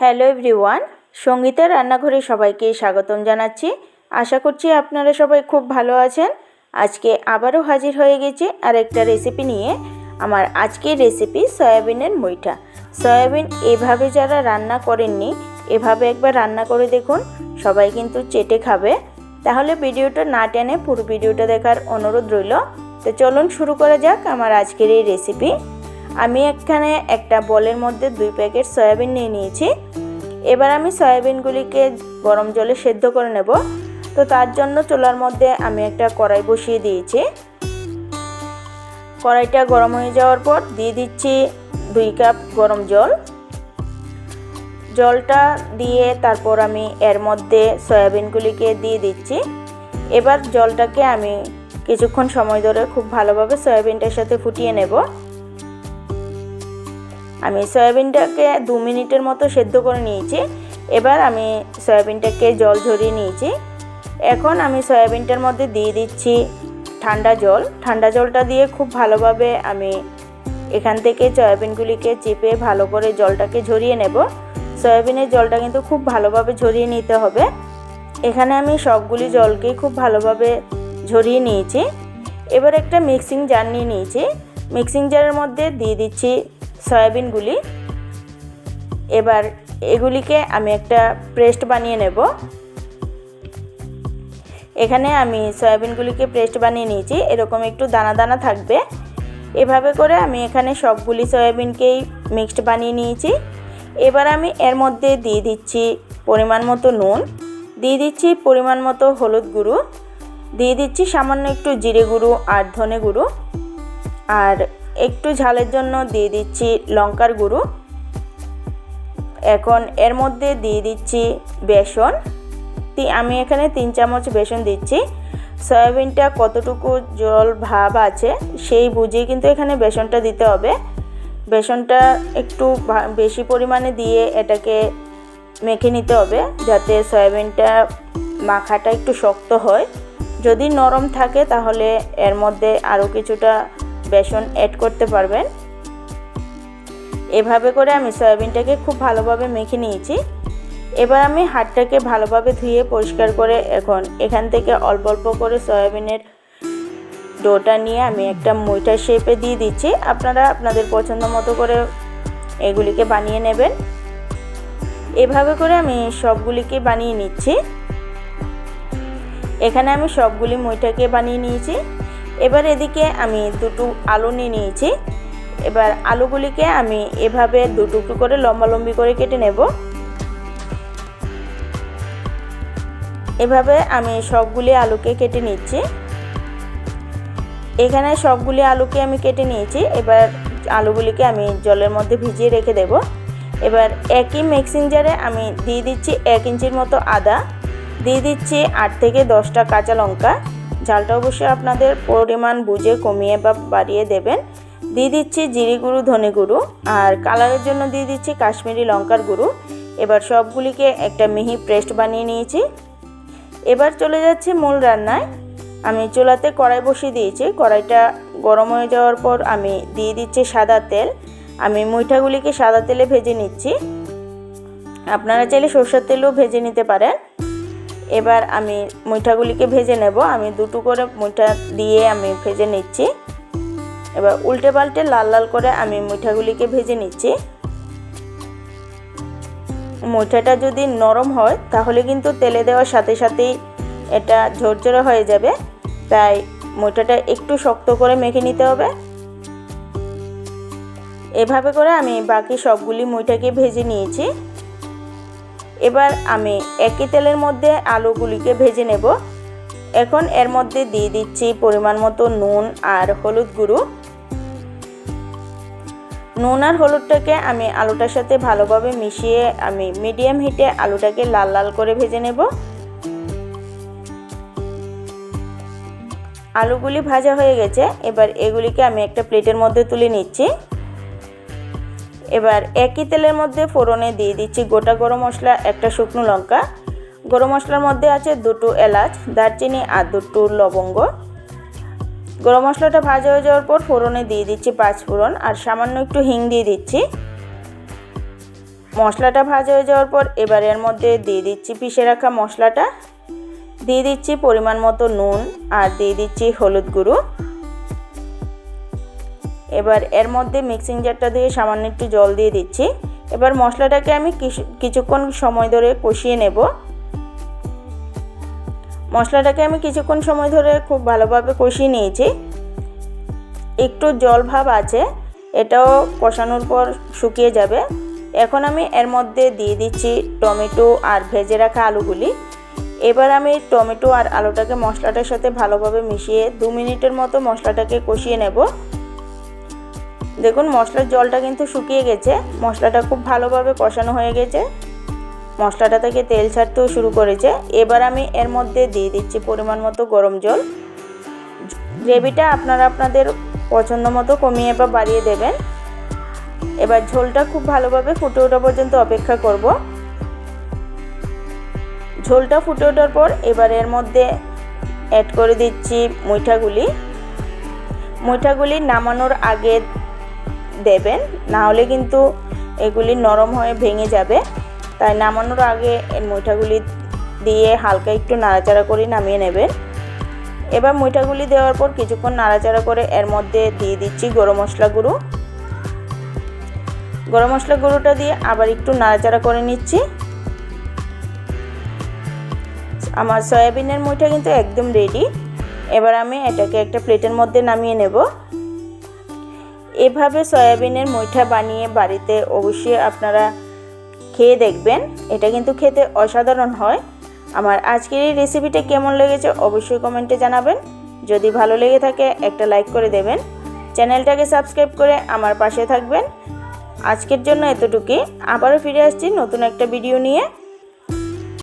Hello everyone, সঙ্গীতের রান্নাঘরে সবাইকে স্বাগতম জানাচ্ছি। আশা করছি আপনারা সবাই খুব ভালো আছেন। আজকে আবারও হাজির হয়ে গেছি আর একটা রেসিপি নিয়ে। আমার আজকের রেসিপি সয়াবিনের মুইঠা। সয়াবিন এভাবে যারা রান্না করেননি, এভাবে একবার রান্না করে দেখুন, সবাই কিন্তু চেটে খাবে। তাহলে ভিডিওটা না টেনে পুরো ভিডিওটা দেখার অনুরোধ রইল। তো চলুন শুরু করা যাক আমার আজকের এই রেসিপি আমি এখানে একটা বলের মধ্যে দুই প্যাকেট সয়াবিন নিয়ে নিয়েছি। এবার আমি সয়াবিনগুলিকে গরম জলে সেদ্ধ করে নেব। তো তার জন্য চুলার মধ্যে আমি একটা কড়াই বসিয়ে দিয়েছি। কড়াইটা গরম হয়ে যাওয়ার পর দিয়ে দিচ্ছি দুই কাপ গরম জল। জলটা দিয়ে তারপর আমি এর মধ্যে সয়াবিনগুলিকে দিয়ে দিচ্ছি। এবার জলটাকে আমি কিছুক্ষণ সময় ধরে খুব ভালোভাবে সয়াবিনটার সাথে ফুটিয়ে নেব। আমি সয়াবিনটাকে দু মিনিটের মতো সেদ্ধ করে নিয়েছি। এবার আমি সয়াবিনটাকে জল ঝরিয়ে নিয়েছি। এখন আমি সয়াবিনটার মধ্যে দিয়ে দিচ্ছি ঠান্ডা জল। ঠান্ডা জলটা দিয়ে খুব ভালোভাবে আমি এখান থেকে সয়াবিনগুলিকে চেপে ভালো করে জলটাকে ঝরিয়ে নেব। সয়াবিনের জলটা কিন্তু খুব ভালোভাবে ঝরিয়ে নিতে হবে। এখানে আমি সবগুলি জলকেই খুব ভালোভাবে ঝরিয়ে নিয়েছি। এবার একটা মিক্সিং জার নিয়ে নিয়েছি। মিক্সিং জারের মধ্যে দিয়ে দিচ্ছি সয়াবিনগুলি এবার এগুলিকে আমি একটা পেস্ট বানিয়ে নেব। এখানে আমি সয়াবিনগুলিকে পেস্ট বানিয়ে নিয়েছি। এরকম একটু দানা দানা থাকবে। এভাবে করে আমি এখানে সবগুলি সয়াবিনকেই মিক্সড বানিয়ে নিয়েছি। এবার আমি এর মধ্যে দিয়ে দিচ্ছি পরিমাণ মতো নুন। দিয়ে দিচ্ছি পরিমাণ মতো হলুদ গুঁড়ো। দিয়ে দিচ্ছি সামান্য একটু জিরে গুঁড়ো আর ধনে গুঁড়ো। আর একটু ঝালের জন্য দিয়ে দিচ্ছি লঙ্কার গুঁড়ো। এখন এর মধ্যে দিয়ে দিচ্ছি বেসন। আমি এখানে তিন চামচ বেসন দিচ্ছি। সয়াবিনটা কতটুকু জল ভাব আছে সেই বুঝেই কিন্তু এখানে বেসনটা দিতে হবে। বেসনটা একটু বেশি পরিমাণে দিয়ে এটাকে মেখে নিতে হবে যাতে সয়াবিনটা মাখাটা একটু শক্ত হয়। যদি নরম থাকে তাহলে এর মধ্যে আরও কিছুটা বেসন অ্যাড করতে পারবেন। এভাবে করে আমি সয়াবিনটাকে খুব ভালোভাবে মেখে নিয়েছি। এবার আমি হাতটাকে ভালোভাবে ধুয়ে পরিষ্কার করে এখন এখান থেকে অল্প অল্প করে সয়াবিনের ডোটা নিয়ে আমি একটা মুইটা শেপে দিয়ে দিচ্ছি। আপনারা আপনাদের পছন্দ মতো করে এগুলিকে বানিয়ে নেবেন। এভাবে করে আমি সবগুলিকে বানিয়ে নিচ্ছি। এখানে আমি সবগুলি মুইটাকে বানিয়ে নিয়েছি। এবার এদিকে আমি দুটো আলু নিয়ে নিয়েছি। এবার আলুগুলিকে আমি এভাবে দুটুকরো করে লম্বা লম্বি করে কেটে নেব। এভাবে আমি সবগুলি আলুকে কেটে নিচ্ছি। এখানে সবগুলি আলুকে আমি কেটে নিয়েছি। এবার আলুগুলিকে আমি জলের মধ্যে ভিজিয়ে রেখে দেব। এবার একই মিক্সিং জারে আমি দিয়ে দিচ্ছি এক ইঞ্চির মতো আদা। দিয়ে দিচ্ছি আট থেকে দশটা কাঁচা লঙ্কা। ঝালটা অবশ্যই আপনাদের পরিমাণ বুঝে কমিয়ে বা বাড়িয়ে দেবেন। দিয়ে দিচ্ছি জিরি গুঁড়ো, ধনে গুঁড়ো আর কালারের জন্য দিয়ে দিচ্ছি কাশ্মীরি লঙ্কার গুঁড়ো। এবার সবগুলিকে একটা মিহি পেস্ট বানিয়ে নিয়েছি। এবার চলে যাচ্ছে মূল রান্নায়। আমি চুলাতে কড়াই বসিয়ে দিয়েছি। কড়াইটা গরম হয়ে যাওয়ার পর আমি দিয়ে দিচ্ছি সাদা তেল। আমি মুইঠাগুলিকে সাদা তেলে ভেজে নিচ্ছি। আপনারা চাইলে সর্ষের তেলও ভেজে নিতে পারেন। এবার আমি মুইঠাগুলিকে ভেজে নেব। আমি দুটো করে মুইঠা দিয়ে আমি ভেজে নিচ্ছি। এবার উল্টে পাল্টে লাল লাল করে আমি মুইঠাগুলিকে ভেজে নিচ্ছি। মুইঠাটা যদি নরম হয়, তাহলে কিন্তু তেলে দেওয়ার সাথে সাথেই এটা ঝরঝরে হয়ে যাবে। তাই মুইঠাটা একটু শক্ত করে মেখে নিতে হবে। এভাবে করে আমি বাকি সবগুলি মুইটাকে ভেজে নিয়েছি। এবার আমি একই তেলের মধ্যে আলুগুলিকে ভেজে নেব। এখন এর মধ্যে দিয়ে দিচ্ছি পরিমাণ মতো নুন আর হলুদ গুঁড়ো। নুন আর হলুদটাকে আমি আলুটার সাথে ভালোভাবে মিশিয়ে আমি মিডিয়াম হিটে আলুটাকে লাল লাল করে ভেজে নেব। আলুগুলি ভাজা হয়ে গেছে। এবার এগুলিকে আমি একটা প্লেটের মধ্যে তুলে নিচ্ছি। এবার একই তেলের মধ্যে ফোড়নে দিয়ে দিচ্ছি গোটা গরম মশলা, একটা শুকনো লঙ্কা। গরম মশলার মধ্যে আছে দুটো এলাচ, দারচিনি আর দুটো লবঙ্গ। গরম মশলাটা ভাজা হয়ে যাওয়ার পর ফোড়নে দিয়ে দিচ্ছি পাঁচ ফোড়ন আর সামান্য একটু হিং দিয়ে দিচ্ছি। মশলাটা ভাজা হয়ে যাওয়ার পর এবার এর মধ্যে দিয়ে দিচ্ছি পিষে রাখা মশলাটা। দিয়ে দিচ্ছি পরিমাণ মতো নুন আর দিয়ে দিচ্ছি হলুদ গুঁড়ো। এবার এর মধ্যে মিক্সিং জারটা দিয়ে সামান্য একটু জল দিয়ে দিচ্ছি। এবার মশলাটাকে আমি কিছুক্ষণ সময় ধরে কষিয়ে নেব। মশলাটাকে আমি কিছুক্ষণ সময় ধরে খুব ভালোভাবে কষিয়ে নিয়েছি। একটু জল ভাব আছে, এটাও কষানোর পর শুকিয়ে যাবে। এখন আমি এর মধ্যে দিয়ে দিচ্ছি টমেটো আর ভেজে রাখা আলুগুলি। এবার আমি টমেটো আর আলুটাকে মশলাটার সাথে ভালোভাবে মিশিয়ে দু মিনিটের মতো মশলাটাকে কষিয়ে নেব। দেখুন, মশলার জলটা কিন্তু শুকিয়ে গেছে। মশলাটা খুব ভালোভাবে কষানো হয়ে গেছে। মশলাটা থেকে তেল ছাড়তেও শুরু করেছে। এবার আমি এর মধ্যে দিয়ে দিচ্ছি পরিমাণ মতো গরম জল। গ্রেভিটা আপনারা আপনাদের পছন্দ মতো কমিয়ে বা বাড়িয়ে দেবেন। এবার ঝোলটা খুব ভালোভাবে ফুটে ওঠা পর্যন্ত অপেক্ষা করব। ঝোলটা ফুটে ওঠার পর এবার এর মধ্যে অ্যাড করে দিচ্ছি মুইঠাগুলি মুইঠাগুলি নামানোর আগে দেবেন না হলে কিন্তু এগুলি নরম হয়ে ভেঙে যাবে। তাই নামানোর আগে এর মুইঠাগুলি দিয়ে হালকা একটু নাড়াচাড়া করে নামিয়ে নেবেন। এবার মুইঠাগুলি দেওয়ার পর কিছুক্ষণ নাড়াচাড়া করে এর মধ্যে দিয়ে দিচ্ছি গরম মশলা গুঁড়ো। গরম মশলা গুঁড়োটা দিয়ে আবার একটু নাড়াচাড়া করে নিচ্ছি। আমার সয়াবিনের মুঠা কিন্তু একদম রেডি এবার আমি এটাকে একটা প্লেটের মধ্যে নামিয়ে নেব। এভাবে সয়াবিনের মুইঠা বানিয়ে বাড়িতে অবশ্যই আপনারা খেয়ে দেখবেন। এটা কিন্তু খেতে অসাধারণ হয়। আমার আজকের এই রেসিপিটা কেমন লেগেছে অবশ্যই কমেন্টে জানাবেন। যদি ভালো লেগে থাকে, একটা লাইক করে দেবেন। চ্যানেলটাকে সাবস্ক্রাইব করে আমার পাশে থাকবেন। আজকের জন্য এতটুকুই। আবারও ফিরে আসছি নতুন একটা ভিডিও নিয়ে।